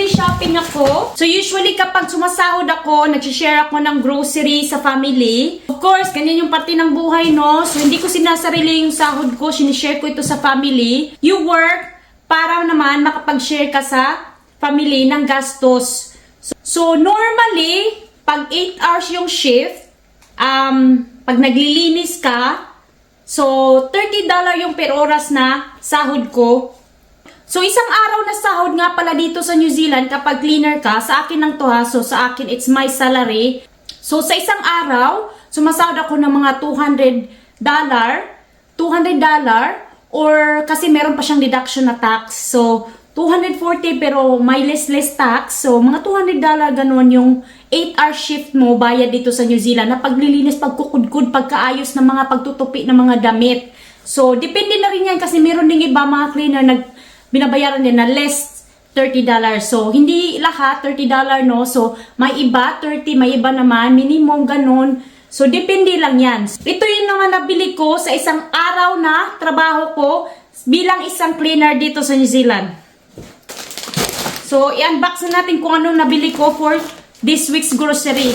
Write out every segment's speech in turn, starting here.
grocery shopping ako. So usually kapag sumasahod ako, nag-share ako ng grocery sa family. Of course, ganyan yung parte ng buhay, no? So hindi ko sinasarili yung sahod ko, sinishare ko ito sa family. You work para naman makapag-share ka sa family ng gastos. So, so normally, pag 8 hours yung shift, um, pag naglilinis ka, so $30 yung per oras na sahod ko. So, isang araw na sahod nga pala dito sa New Zealand kapag cleaner ka, sa akin lang to ha, so sa akin it's my salary. So, sa isang araw, sumasahod ako ng mga $200, $200 or kasi meron pa siyang deduction na tax. So, 240 pero may less less tax. So, mga $200 ganun yung 8-hour shift mo bayad dito sa New Zealand na paglilinis, pagkukudkud, pagkaayos ng mga pagtutupi ng mga damit. So, depende na rin yan kasi meron ding iba mga cleaner nag binabayaran din na less $30. So, hindi lahat $30 no. So, may iba 30, may iba naman minimum ganun. So, depende lang yan. Ito yung naman nabili ko sa isang araw na trabaho ko bilang isang cleaner dito sa New Zealand. So, i-unbox na natin kung anong nabili ko for this week's grocery.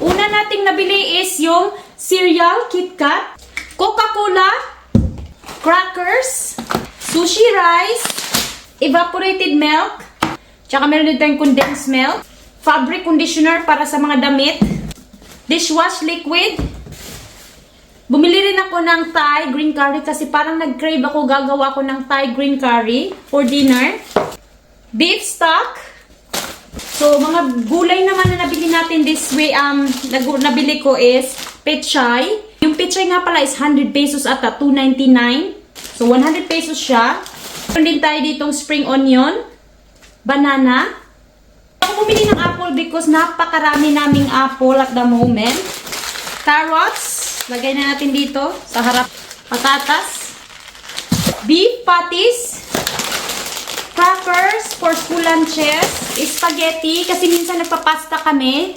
Una nating nabili is yung cereal, KitKat, Coca-Cola, crackers, sushi rice, evaporated milk, tsaka meron din tayong condensed milk, fabric conditioner para sa mga damit, dishwash liquid, Bumili rin ako ng Thai green curry kasi parang nag-crave ako gagawa ko ng Thai green curry for dinner. Beef stock. So, mga gulay naman na nabili natin this way, um, nabili ko is pechay. Yung pechay nga pala is 100 pesos ata, 299. So, 100 pesos siya. Meron din tayo ditong spring onion, banana. Ako bumili ng apple because napakarami naming apple at the moment. Carrots, lagay na natin dito sa harap. Patatas, beef patties, crackers for school lunches, spaghetti, kasi minsan nagpapasta kami,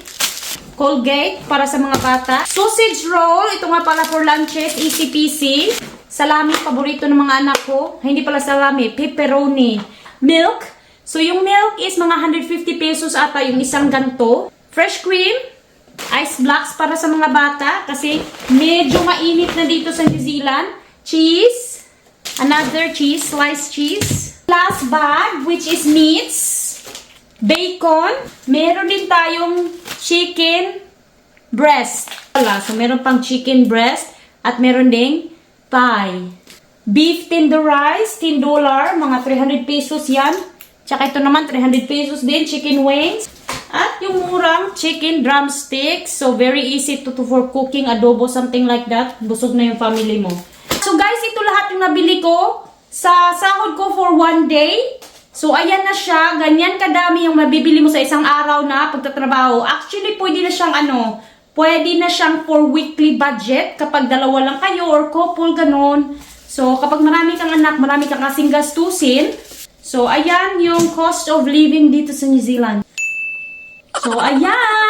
Colgate para sa mga bata, sausage roll, ito nga pala for lunches, easy peasy, salami, paborito ng mga anak ko, hindi pala salami, pepperoni, milk, so yung milk is mga 150 pesos ata yung isang ganto, fresh cream, ice blocks para sa mga bata, kasi medyo mainit na dito sa New Zealand, cheese, another cheese, sliced cheese, last bag, which is meats, bacon, meron din tayong chicken breast. Wala, so meron pang chicken breast at meron ding thigh. Beef tenderized, 10 dollar, mga 300 pesos yan. Tsaka ito naman, 300 pesos din, chicken wings. At yung murang chicken drumsticks. So, very easy to, to for cooking, adobo, something like that. Busog na yung family mo. So, guys, ito lahat yung nabili ko sa sahod ko for one day. So, ayan na siya. Ganyan kadami yung mabibili mo sa isang araw na pagtatrabaho. Actually, pwede na siyang ano, pwede na siyang for weekly budget kapag dalawa lang kayo or couple, ganun. So, kapag marami kang anak, marami kang kasing gastusin. So, ayan yung cost of living dito sa New Zealand. So, ayan!